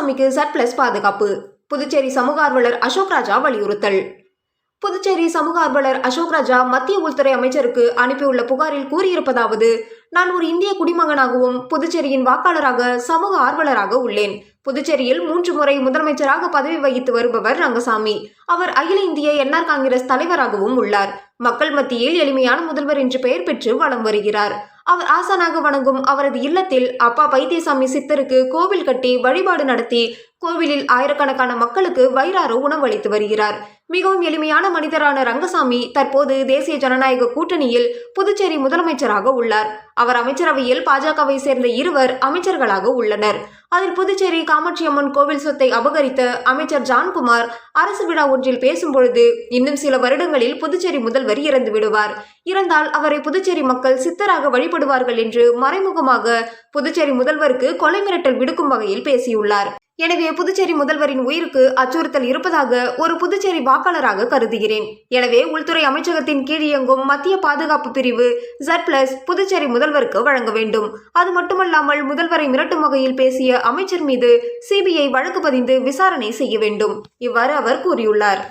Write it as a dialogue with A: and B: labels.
A: பகுதிக்கு சர்ப்ளஸ் பாதுகாப்பு. புதுச்சேரி சமூக ஆர்வலர் அசோக் ராஜா வலியுறுத்தல். புதுச்சேரி சமூக ஆர்வலர் அசோக் ராஜா மத்திய உள்துறை அமைச்சருக்கு அனுப்பியுள்ள புகாரில் கூறியிருப்பதாவது நான் ஒரு இந்திய குடிமகனாகவும் புதுச்சேரியின் வாக்காளராக சமூக ஆர்வலராக உள்ளேன். புதுச்சேரியில் மூன்று முறை முதலமைச்சராக பதவி வகித்து வருபவர் ரங்கசாமி. அவர் அகில இந்திய என்ஆர் காங்கிரஸ் தலைவராகவும் உள்ளார். மக்கள் மத்தியில் எளிமையான முதல்வர் என்று பெயர் பெற்று வலம் வருகிறார். அவர் ஆசானாக வணங்கும் அவரது இல்லத்தில் அப்பா வைத்தியசாமி சித்தருக்கு கோவில் கட்டி வழிபாடு நடத்தி கோவிலில் ஆயிரக்கணக்கான மக்களுக்கு வயிறார உணவளித்து வருகிறார். மிகவும் எளிமையான மனிதரான ரங்கசாமி தற்போது தேசிய ஜனநாயக கூட்டணியில் புதுச்சேரி முதலமைச்சராக உள்ளார். அவர் அமைச்சரவையில் பாஜகவை சேர்ந்த இருவர் அமைச்சர்களாக உள்ளனர். அதில் புதுச்சேரி காமாட்சியம்மன் கோவில் சொத்தை அபகரித்த அமைச்சர் ஜான்குமார் அரசு விழா ஒன்றில் பேசும்பொழுது இன்னும் சில வருடங்களில் புதுச்சேரி முதல்வர் இறந்து விடுவார். இறந்தால் அவரை புதுச்சேரி மக்கள் சித்தராக வழிபடுவார்கள் என்று மறைமுகமாக புதுச்சேரி முதல்வருக்கு கொலை மிரட்டல் விடுக்கும் வகையில் பேசியுள்ளார். எனவே புதுச்சேரி முதல்வரின் உயிருக்கு அச்சுறுத்தல் இருப்பதாக ஒரு புதுச்சேரி வாக்காளராக கருதுகிறேன். எனவே உள்துறை அமைச்சகத்தின் கீழ் இயங்கும் மத்திய பாதுகாப்பு பிரிவு ஜட் பிளஸ் புதுச்சேரி முதல்வருக்கு வழங்க வேண்டும். அது மட்டுமல்லாமல் முதல்வரை மிரட்டும் வகையில் பேசிய அமைச்சர் மீது சிபிஐ வழக்கு பதிந்து விசாரணை செய்ய வேண்டும். இவ்வாறு அவர் கூறியுள்ளார்.